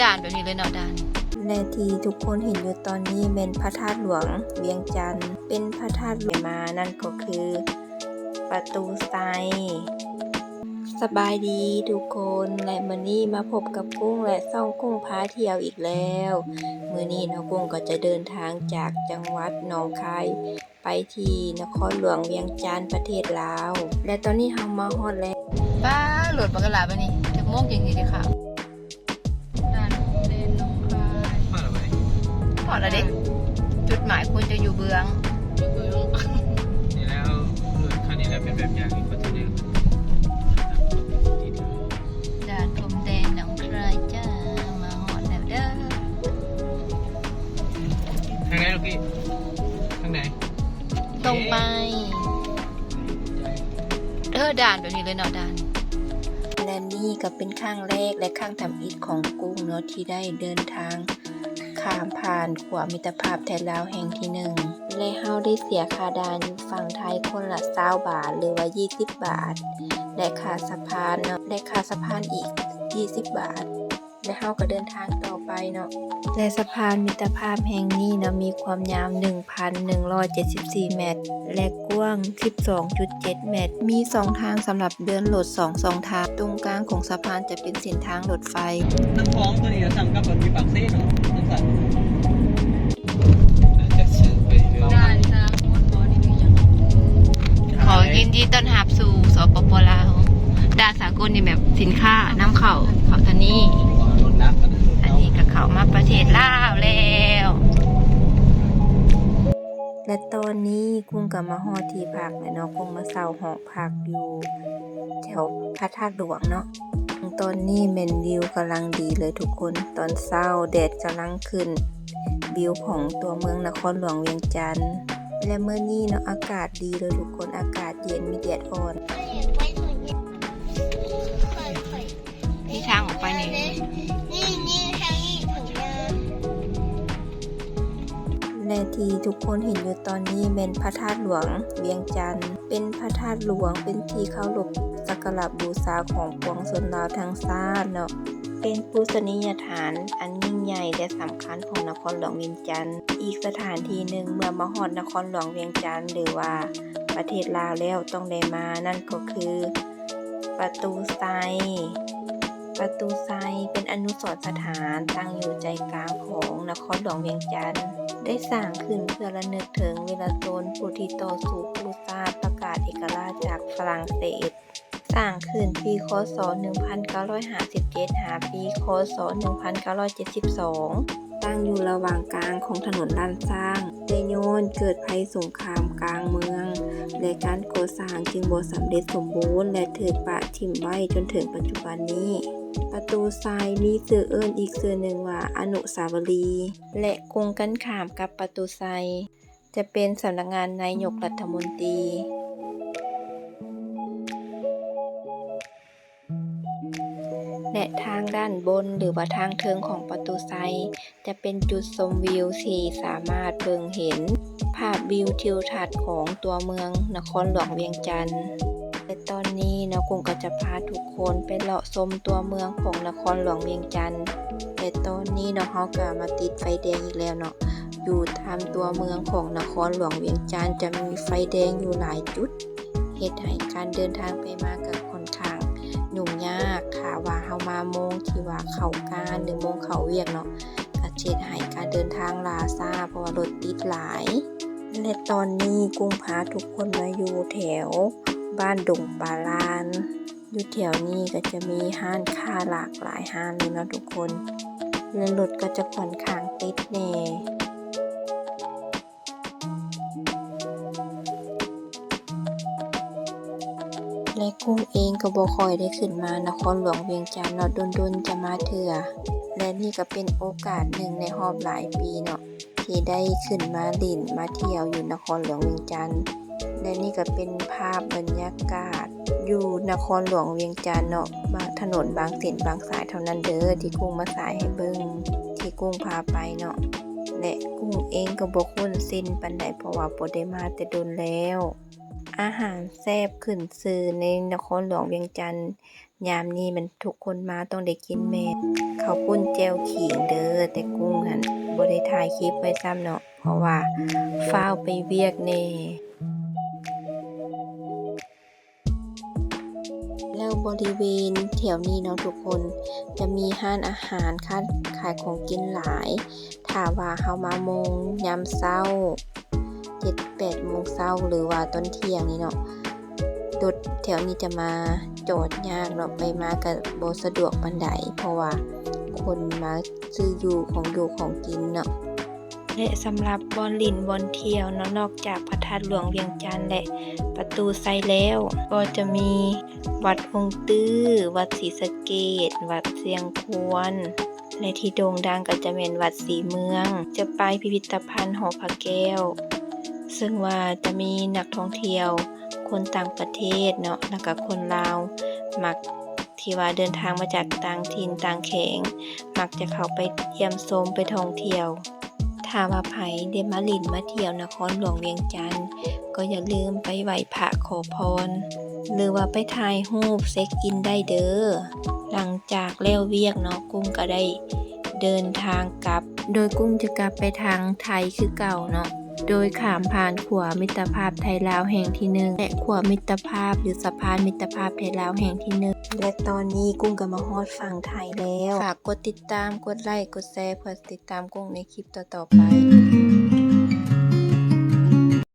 ด่านแบบนี้เลยเนาะด่านและที่ทุกคนเห็นอยู่ตอนนี้เป็นพระธาตุหลวงเวียงจันทร์เป็นพระธาตุหลวงมานั่นก็คือ ประตูไซสบายดีทุกคนและมื้อนี้มาพบกับกุ้งและซ่องกุ้งพาเที่ยวอีกแล้วมื้อนี้เนาะกุ้งก็จะเดินทางจากจังหวัดหนองคายไปที่นครหลวงเวียงจันทร์ประเทศลาว และตอนนี้เฮามาฮอดแล้วป้าโหลดบังกะลาบะนี่จะโมกจริงๆเลยค่ะ รจะอยู่เบืองนี่แล้วรถคันนี้แล้วเป็นแบบอย่างอีกประเทศหนึงด่านพรมแดนหนองคายจ้ามาหอดแล้วเด้อทางไหนลูกพี่ทางไหนตรงไปเออด่านแบบนี้เลยเนาะด่านและนี่ก็เป็นข้างแรกและข้างทำอิฐของกุ้งเนาะที่ได้เดินทางข้ามผ่านขวามิตรภาพไทยลาวแห่งที่หนึ่ง และเฮาได้เสียค่าดานอยู่ฝั่งไทยคนละ20บาท หรือว่า 20 บาท และค่าสะพานเนาะและค่าสะพานอีก 20 บาท และเฮาก็เดินทางต่อไปเนาะและสะพานมิตรภาพแห่งนี้เนาะมีความยาว 1,174 เมตร และกว้าง 12.7 เมตร มีสองทางสำหรับเดินโหลดสองสองทาง ตรงกลางของสะพานจะเป็นเส้นทางรถไฟน้ำท้องตัวนี้สั่งกับแบบมีปากเส้นเนาะ ลนี่แบบสินค้านำเข้าเขาทานี่รถนักกันอันนี้ก็เข้ามาประเทศลาวแล้วและตอนนี้กุ้งกับมาฮอดที่พักและเนาะกุ้งมาเซาหอพักอยู่ แถวพระธาตุหลวงเนาะตอนนี้เมนวิวกำลังดีเลยทุกคนตอนเช้าแดดกำลังขึ้นวิวของตัวเมืองนครหลวงเวียงจันทร์และเมื่อนี้เนาะอากาศดีเลยทุกคนอากาศเย็นมีแดดอ่อน ที่ทุกคนเห็นอยู่ตอนนี้เป็นพระธาตุหลวงเวียงจันทร์ เป็นพระธาตุหลวงเป็นที่เคารพสักการะบูชาของปวงชนลาวทั้งชาติเนาะเป็นปูชนียฐานอันยิ่งใหญ่และสำคัญของนครหลวงเวียงจันทร์ อีกสถานที่หนึ่งเมื่อมาฮอดนครหลวงเวียงจันทร์หรือว่าประเทศลาวแล้วต้องได้มา นั่นก็คือ ประตูไซประตูไซเป็นอนุสรณ์สถานตั้งอยู่ใจกลางของนครหลวงเวียงจันทร์ ได้สร้างขึ้นเพื่อระลึกถึงเวลาโซนผู้ที่ต่อสู้ปรุษาประกาศเอกราชจากฝรั่งเศส สร้างขึ้นปีคศ 1957 หาปีคศ 1972 ตั้งอยู่ระหว่างกลางของถนนลานสร้างได้ย้อนเกิดภัยสงครามกลางเมือง และการก่อสร้างจึงบ่สำเร็จสมบูรณ์ และถูกปะถิ่มไว้จนถึงปัจจุบันนี้ ประตูทรายมีชื่อเอิ้นอีกชื่อหนึ่งว่าอนุสาวรีย์และกงกันขามกับประตูทรายจะเป็นสำนักงานนายกรัฐมนตรีและทางด้านบนหรือว่าทางเทิงของประตูไซ จะเป็นจุดชมวิวที่สามารถเบิ่งเห็น ภาพวิวทิวทัศน์ของตัวเมืองนครหลวงเวียงจันทร์ และตอนนี้เนาะกุ้งก็จะพาทุกคนไปเลาะชมตัวเมืองของนครหลวงเวียงจันทร์และตอนนี้เนาะเฮาก็มาติดไฟแดงอีกแล้วเนาะอยู่ตามตัวเมืองของนครหลวงเวียงจันทร์จะมีไฟแดงอยู่หลายจุดเหตุให้การเดินทางไปมาก็ค่อนข้างยุ่งยากค่ะว่าเฮามาโมงที่ว่าเขาการหรือโมงเขาเวียกเนาะก็เช็ดให้การเดินทางลาซาเพราะว่ารถติดหลาย และตอนนี้กุ้งพาทุกคนมาอยู่แถว บ้านดงปาลานอยู่แถวนี้ก็จะมีห้านค้าหลากหลายห้านเลยเนาะทุกคน และรถก็จะค่อนข้างติดแน่และกุ้งเองก็บ่คอยได้ขึ้นมานครหลวงเวียงจันทน์เนาะดนๆจะมาเถื่อ และนี่ก็เป็นโอกาสหนึ่งในรอบหลายปีเนาะที่ได้ขึ้นมาดินมาเที่ยวอยู่นครหลวงเวียงจันทน์ และนี่ก็เป็นภาพบรรยากาศ อยู่นครหลวงเวียงจันทน์เนาะบางถนนบางเส้นบางสายเท่านั้นเด้อที่กุ้งมาสายให้เบิ่งที่กุ้งพาไปเนาะและกุ้งเองก็บ่คุ้นสิ้นปานใดเพราะว่าบ่ได้มาแต่โดนแล้ว อาหารแซ่บขึ้นซื่อในนครหลวงเวียงจันทน์ยามนี้มันทุกคนมาต้องได้กินแม่นข้าปุ้นแจ่วขิงเด้อแต่กุ้งหันบ่ได้ถ่ายคลิปไว้ซ้ำเนาะเพราะว่าฟ้าวไปเวียกแน่ บริเวณแถวนี้เนาะทุกคน จะมีห้านอาหารค้าขายของกินหลายถ้าว่าเฮามาโมงยามเช้า7 8โมงเช้าหรือว่าตอนเที่ยงนี่เนาะรถแถวนี้จะมาจอดยากเนาะไปมาก็บ่สะดวกปานใดเพราะว่าคนมาซื้ออยู่ของอยู่ของกินเนาะ และสำหรับบอนลินบอนเที่ยวเนาะนอกจากพระธาตุหลวงเวียงจันทร์และประตูไซแล้ว ก็จะมีวัดองค์ตื้อ วัดศรีสะเกดวัดเสียงควร และที่โด่งดังก็จะเป็นวัดสีเมือง จะไปพิพิธภัณฑ์หอพระแก้ว ซึ่งว่าจะมีนักท่องเที่ยว คนต่างประเทศเนาะแล้วก็คนลาวมักที่ว่าเดินทางมาจากต่างถิ่นต่างแขงมักจะเข้าไปเยี่ยมชมไปท่องเที่ยว ถ้าว่าไผเดมาลินมาเที่ยวนครหลวงเวียงจันทน์ก็อย่าลืมไปไหว้พระขอพร หรือว่าไปถ่ายรูปเซ็กอินได้เด้อ หลังจากเล้วเวียกเนาะกุ้งก็ได้เดินทางกลับ โดยกุ้งจะกลับไปทางไทยคือเก่าเนาะ โดยขามผ่านขวามิตรภาพไทยลาวแห่งที่หนึ่งและขวามิตรภาพหรือสะพานมิตรภาพไทยลาวแห่งที่หนึ่งและตอนนี้กุ้งก็มาฮอดฝั่งไทยแล้ว ฝากกดติดตามกดไลค์กดแชร์เพื่อติดตามกุ้งในคลิปต่อๆไป